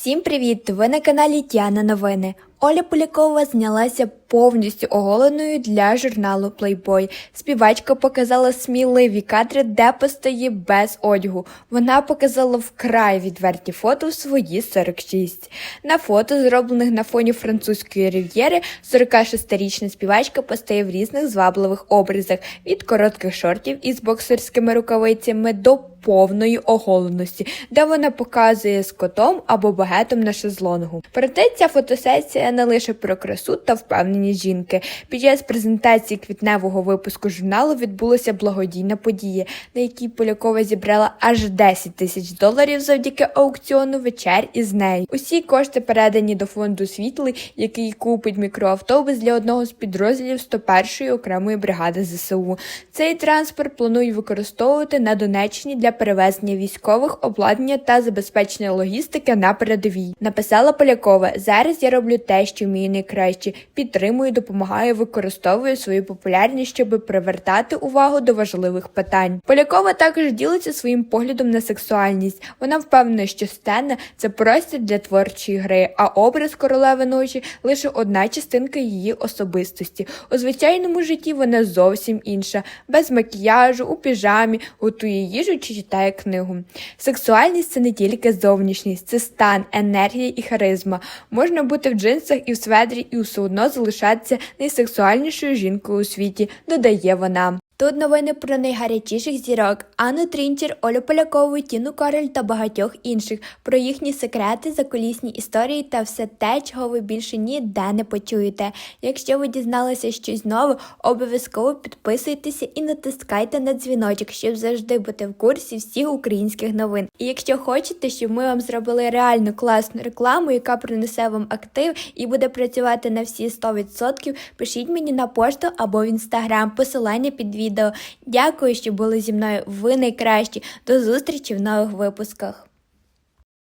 Всім привіт! Ви на каналі Тіана Новини. Оля Полякова знялася повністю оголеною для журналу Playboy. Співачка показала сміливі кадри, де постає без одягу. Вона показала вкрай відверті фото в свої 46. На фото, зроблених на фоні французької рив'єри, 46-річна співачка постає в різних звабливих образах від коротких шортів із боксерськими рукавицями до повної оголеності, де вона показує з котом або багетом на шезлонгу. Проте ця фотосесія не лише про красу та впевненість жінки. Під час презентації квітневого випуску журналу відбулася благодійна подія, на якій Полякова зібрала аж 10 тисяч доларів завдяки аукціону вечер із нею. Усі кошти передані до фонду світлий, який купить мікроавтобус для одного з підрозділів 101-ї окремої бригади ЗСУ. Цей транспорт планують використовувати на Донеччині для перевезення військових обладнання та забезпечення логістики на передовій. Написала Полякова: зараз я роблю те, що вмію найкраще. Підтримую, допомагаю, використовую свою популярність, щоб привертати увагу до важливих питань. Полякова також ділиться своїм поглядом на сексуальність. Вона впевнена, що сцена це простір для творчої гри, а образ королеви ночі лише одна частинка її особистості. У звичайному житті вона зовсім інша, без макіяжу, у піжамі, готує їжу чи читає книгу. Сексуальність це не тільки зовнішність, це стан, енергія і харизма. Можна бути в джинсах і в сведрі, і все одно залишатися найсексуальнішою жінкою у світі, додає вона. Тут новини про найгарячіших зірок Анну Трінчер, Олю Полякову, Тіну Король та багатьох інших, про їхні секрети, закулісні історії та все те, чого ви більше ніде не почуєте. Якщо ви дізналися щось нове, обов'язково підписуйтеся і натискайте на дзвіночок, щоб завжди бути в курсі всіх українських новин. І якщо хочете, щоб ми вам зробили реальну класну рекламу, яка принесе вам актив і буде працювати на всі 100%, пишіть мені на пошту або в інстаграм, посилання під відео. Дякую, що були зі мною. Ви найкращі. До зустрічі в нових випусках.